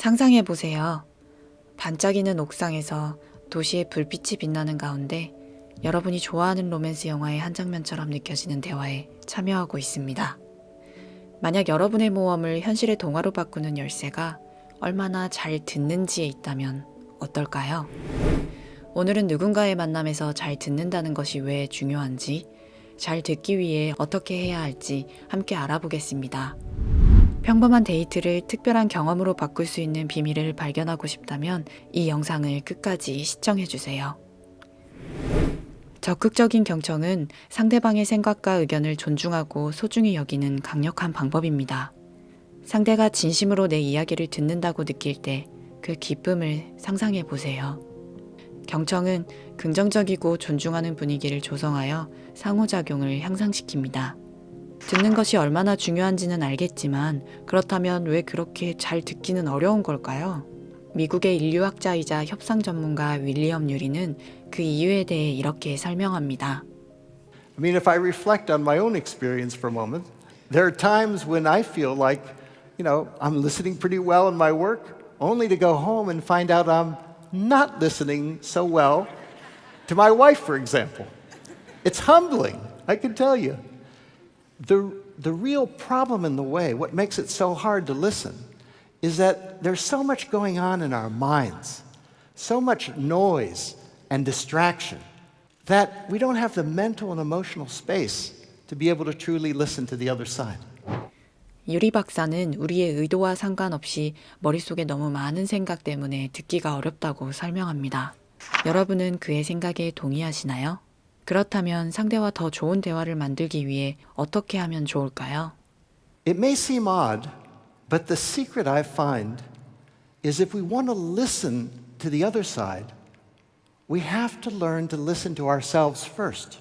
상상해 보세요. 반짝이는 옥상에서 도시의 불빛이 빛나는 가운데 여러분이 좋아하는 로맨스 영화의 한 장면처럼 느껴지는 대화에 참여하고 있습니다. 만약 여러분의 모험을 현실의 동화로 바꾸는 열쇠가 얼마나 잘 듣는지에 있다면 어떨까요? 오늘은 누군가의 만남에서 잘 듣는다는 것이 왜 중요한지, 잘 듣기 위해 어떻게 해야 할지 함께 알아보겠습니다. 평범한 데이트를 특별한 경험으로 바꿀 수 있는 비밀을 발견하고 싶다면 이 영상을 끝까지 시청해 주세요. 적극적인 경청은 상대방의 생각과 의견을 존중하고 소중히 여기는 강력한 방법입니다. 상대가 진심으로 내 이야기를 듣는다고 느낄 때 그 기쁨을 상상해 보세요. 경청은 긍정적이고 존중하는 분위기를 조성하여 상호작용을 향상시킵니다. 듣는 것이 얼마나 중요한지는 알겠지만 그렇다면 왜 그렇게 잘 듣기는 어려운 걸까요? 미국의 인류학자이자 협상 전문가 윌리엄 유리는 그 이유에 대해 이렇게 설명합니다. I mean, if I reflect on my own experience for a moment, there are times when I feel like, you know, I'm listening pretty well in my work, only to go home and find out I'm not listening so well to my wife, for example. It's humbling, I can tell you. The, the real problem in the way, what makes it so hard to listen, is that there's so much going on in our minds, so much noise and distraction, that we don't have the mental and emotional space to be able to truly listen to the other side. 유리 박사는 우리의 의도와 상관없이 머릿속에 너무 많은 생각 때문에 듣기가 어렵다고 설명합니다. 여러분은 그의 생각에 동의하시나요? 그렇다면 상대와 더 좋은 대화를 만들기 위해 어떻게 하면 좋을까요? It may seem odd, but the secret I find is if we want to listen to the other side, we have to learn to listen to ourselves first.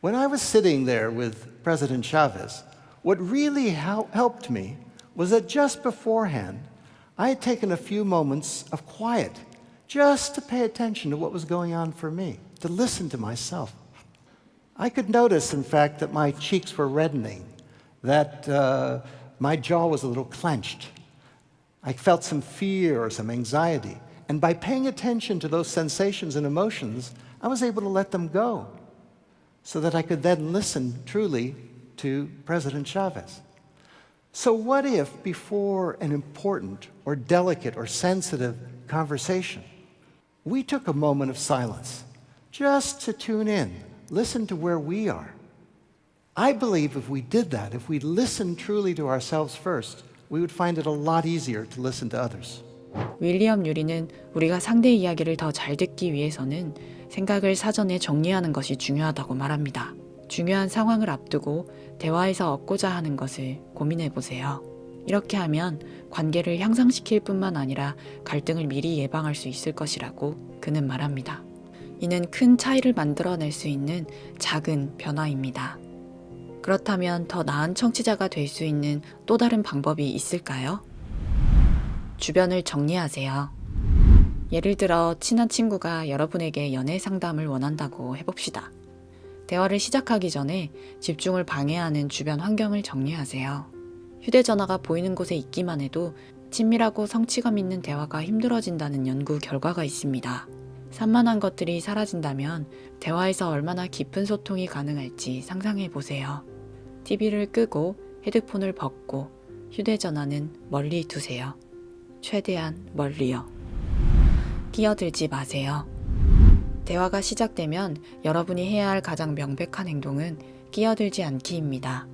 When I was sitting there with President Chavez, what really hel- helped me was that just beforehand, I had taken a few moments of quiet just to pay attention to what was going on for me, to listen to myself. I could notice, in fact, that my cheeks were reddening, that uh, my jaw was a little clenched. I felt some fear or some anxiety. And by paying attention to those sensations and emotions, I was able to let them go so that I could then listen truly to President Chavez. So, what if before an important or delicate or sensitive conversation, we took a moment of silence just to tune in, listen to where we are? I believe if we did that, if we listened truly to ourselves first, we would find it a lot easier to listen to others. 윌리엄 유리는 우리가 상대 이야기를 더 잘 듣기 위해서는 생각을 사전에 정리하는 것이 중요하다고 말합니다. 중요한 상황을 앞두고 대화에서 얻고자 하는 것을 고민해 보세요. 이렇게 하면 관계를 향상시킬 뿐만 아니라 갈등을 미리 예방할 수 있을 것이라고 그는 말합니다. 이는 큰 차이를 만들어낼 수 있는 작은 변화입니다. 그렇다면 더 나은 청취자가 될 수 있는 또 다른 방법이 있을까요? 주변을 정리하세요. 예를 들어 친한 친구가 여러분에게 연애 상담을 원한다고 해봅시다. 대화를 시작하기 전에 집중을 방해하는 주변 환경을 정리하세요. 휴대전화가 보이는 곳에 있기만 해도 친밀하고 성취감 있는 대화가 힘들어진다는 연구 결과가 있습니다. 산만한 것들이 사라진다면 대화에서 얼마나 깊은 소통이 가능할지 상상해 보세요. TV를 끄고 헤드폰을 벗고 휴대전화는 멀리 두세요. 최대한 멀리요. 끼어들지 마세요. 대화가 시작되면 여러분이 해야 할 가장 명백한 행동은 끼어들지 않기입니다.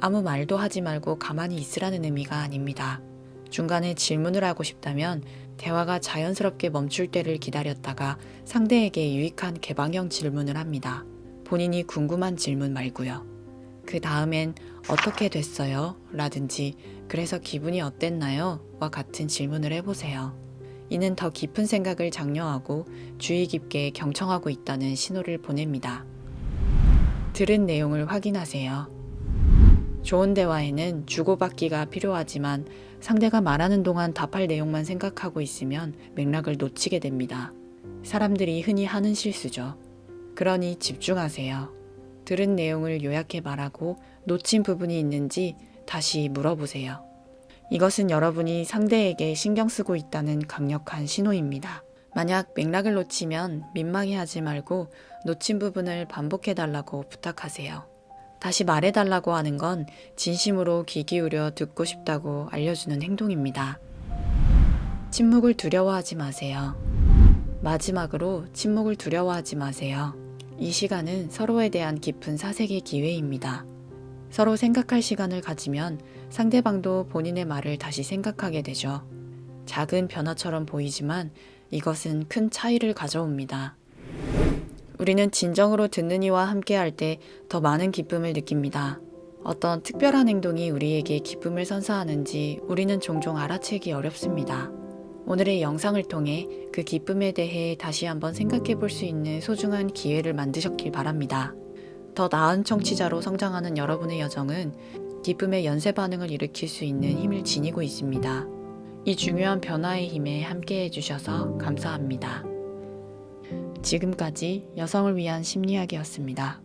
아무 말도 하지 말고 가만히 있으라는 의미가 아닙니다. 중간에 질문을 하고 싶다면 대화가 자연스럽게 멈출 때를 기다렸다가 상대에게 유익한 개방형 질문을 합니다. 본인이 궁금한 질문 말고요. 그 다음엔 어떻게 됐어요? 라든지 그래서 기분이 어땠나요? 와 같은 질문을 해보세요. 이는 더 깊은 생각을 장려하고 주의 깊게 경청하고 있다는 신호를 보냅니다. 들은 내용을 확인하세요. 좋은 대화에는 주고받기가 필요하지만 상대가 말하는 동안 답할 내용만 생각하고 있으면 맥락을 놓치게 됩니다. 사람들이 흔히 하는 실수죠. 그러니 집중하세요. 들은 내용을 요약해 말하고 놓친 부분이 있는지 다시 물어보세요. 이것은 여러분이 상대에게 신경 쓰고 있다는 강력한 신호입니다. 만약 맥락을 놓치면 민망해하지 말고 놓친 부분을 반복해달라고 부탁하세요. 다시 말해달라고 하는 건 진심으로 귀 기울여 듣고 싶다고 알려주는 행동입니다. 침묵을 두려워하지 마세요. 마지막으로 침묵을 두려워하지 마세요. 이 시간은 서로에 대한 깊은 사색의 기회입니다. 서로 생각할 시간을 가지면 상대방도 본인의 말을 다시 생각하게 되죠. 작은 변화처럼 보이지만 이것은 큰 차이를 가져옵니다. 우리는 진정으로 듣는 이와 함께 할 때 더 많은 기쁨을 느낍니다. 어떤 특별한 행동이 우리에게 기쁨을 선사하는지 우리는 종종 알아채기 어렵습니다. 오늘의 영상을 통해 그 기쁨에 대해 다시 한번 생각해 볼 수 있는 소중한 기회를 만드셨길 바랍니다. 더 나은 청취자로 성장하는 여러분의 여정은 기쁨의 연쇄 반응을 일으킬 수 있는 힘을 지니고 있습니다. 이 중요한 변화의 힘에 함께 해주셔서 감사합니다. 지금까지 여성을 위한 심리학이었습니다.